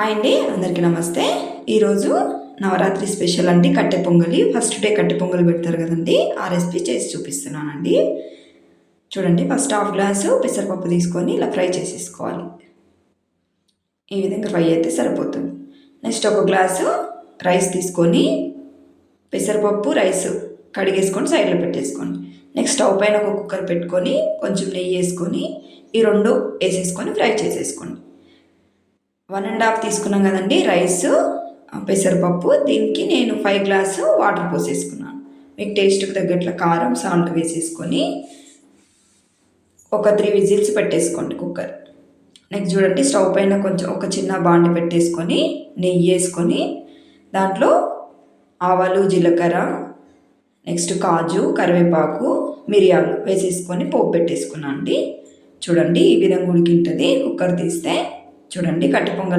Hi అండి అందరికీ నమస్తే. ఈరోజు నవరాత్రి స్పెషల్ అండి కట్టె పొంగలి. ఫస్ట్ డే కట్టె పొంగలి పెడతారు కదండి ఆ రెసిపీ చేసి చూపిస్తున్నానండి. చూడండి ఫస్ట్ హాఫ్ గ్లాసు పెసరపప్పు తీసుకొని ఇలా ఫ్రై చేసేసుకోవాలి. ఈ విధంగా ఫ్రై అయితే సరిపోతుంది. నెక్స్ట్ ఒక గ్లాసు రైస్ తీసుకొని పెసరపప్పు రైస్ కడిగేసుకొని సైడ్లో పెట్టేసుకోండి. నెక్స్ట్ స్టవ్ పైన ఒక కుక్కర్ పెట్టుకొని కొంచెం నెయ్యి వేసుకొని ఈ రెండు వేసేసుకొని ఫ్రై చేసేసుకోండి. వన్ అండ్ హాఫ్ తీసుకున్నాం కదండి రైస్ పెసరపప్పు. దీనికి నేను ఫైవ్ గ్లాసు వాటర్ పోసేసుకున్నాను. మీకు టేస్ట్కి తగ్గట్ల కారం సాల్ట్ వేసేసుకొని ఒక త్రీ విజిల్స్ పెట్టేసుకోండి కుక్కర్. నెక్స్ట్ చూడండి స్టవ్ పైన కొంచెం ఒక చిన్న బాండి పెట్టేసుకొని నెయ్యి వేసుకొని దాంట్లో ఆవాలు జీలకర్ర నెక్స్ట్ కాజు కరివేపాకు మిరియాలు వేసేసుకొని పోపు పెట్టేసుకున్నాను అండి. చూడండి ఈ విధంగా ఉడికింటుంది. కుక్కర్ తీస్తే చూడండి కట్టి పొంగల్.